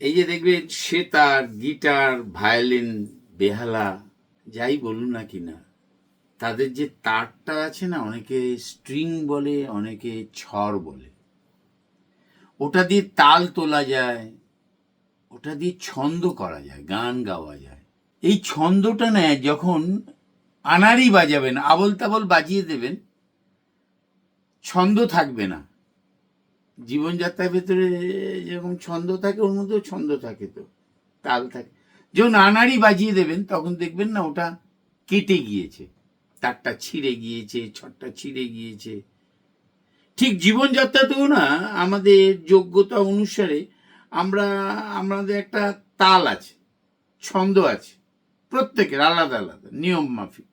এই যে দেখবেন সেতার গিটার, ভায়োলিন, বেহালা, যাই বলুন না কিনা, তাদের যে তারটা আছে না, অনেকে স্ট্রিং বলে, অনেকে ছড় বলে। ওটা দিয়ে তাল তোলা যায়, ওটা দিয়ে ছন্দ করা যায়, গান গাওয়া যায়। এই ছন্দটা নেয় যখন আনারি বাজাবেন আবল তাবল বাজিয়ে দেবেন, ছন্দ থাকবে না। জীবনযাত্রার ভেতরে যেরকম ছন্দ থাকে, ওর মধ্যেও ছন্দ থাকে তো, তাল থাকে। যখন আনাড়ি বাজিয়ে দেবেন, তখন দেখবেন না ওটা কেটে গিয়েছে। তারটা ছিঁড়ে গিয়েছে, ছটটা ছিঁড়ে গিয়েছে। ঠিক জীবনযাত্রাতেও না, আমাদের যোগ্যতা অনুসারে আমরা, আমাদের একটা তাল আছে, ছন্দ আছে, প্রত্যেকের আলাদা আলাদা, নিয়ম মাফিক।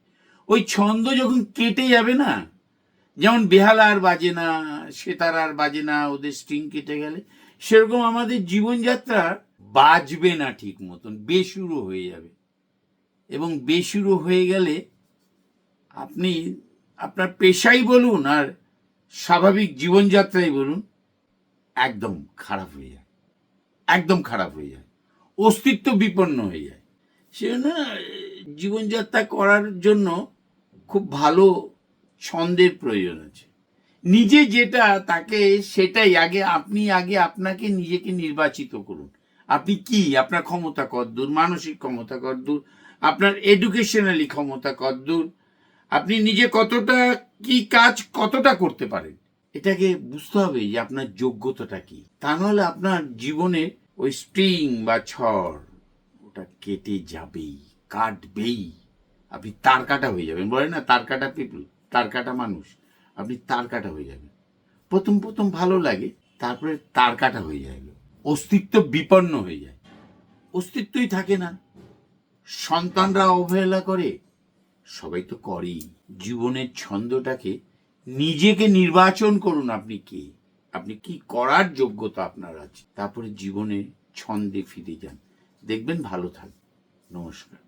ওই ছন্দ যখন কেটে যাবে না যেমন বেহালা আর বাজে না সেতার আর বাজে না ওদের স্ট্রিং কেটে গেলে, সেরকম আমাদের জীবনযাত্রা বাজবে না ঠিক মতন, বেসুরো হয়ে যাবে। এবং বেসুরো হয়ে গেলে আপনি, আপনার পেশাই বলুন আর স্বাভাবিক জীবনযাত্রাই বলুন, একদম খারাপ হয়ে যায়। একদম খারাপ হয়ে যায়। অস্তিত্ব বিপন্ন হয়ে যায়। সেজন্য জীবনযাত্রা করার জন্য খুব ভালো ছন্দের প্রয়োজন আছে। নিজে যেটা তাকে সেটাই আগে, আপনি আগে আপনাকে নিজেকে নির্বাচিত করুন। আপনি কি? আপনার ক্ষমতা কতদূর? মানসিক ক্ষমতা কতদূর? আপনার এডুকেশনালি ক্ষমতা কতদূর? আপনি নিজে কতটা, কি কাজ কতটা করতে পারেন? এটাকে বুঝতে হবে যে আপনার যোগ্যতাটা কি। তা নাহলে আপনার জীবনে ওই স্প্রিং বা ছড় ওটা কেটে যাবেই, কাটবেই। আপনি তার কাটা হয়ে যাবেন। বলে না, তার কাটা পিপল। তার কাটা মানুষ, আপনি তার কাটা হয়ে যাবেন। প্রথম প্রথম ভালো লাগে, তারপরে তার কাটা হয়ে যায়। অস্তিত্ব বিপন্ন হয়ে যায়। অস্তিত্বই থাকে না। সন্তানরা অবহেলা করে, সবাই তো করেই। জীবনের ছন্দটাকে নিজেকে নির্বাচন করুন আপনি কে? আপনি কি করার যোগ্যতা আপনার আছে? তারপরে জীবনে ছন্দে ফিরে যান। দেখবেন ভালো থাকবে নমস্কার।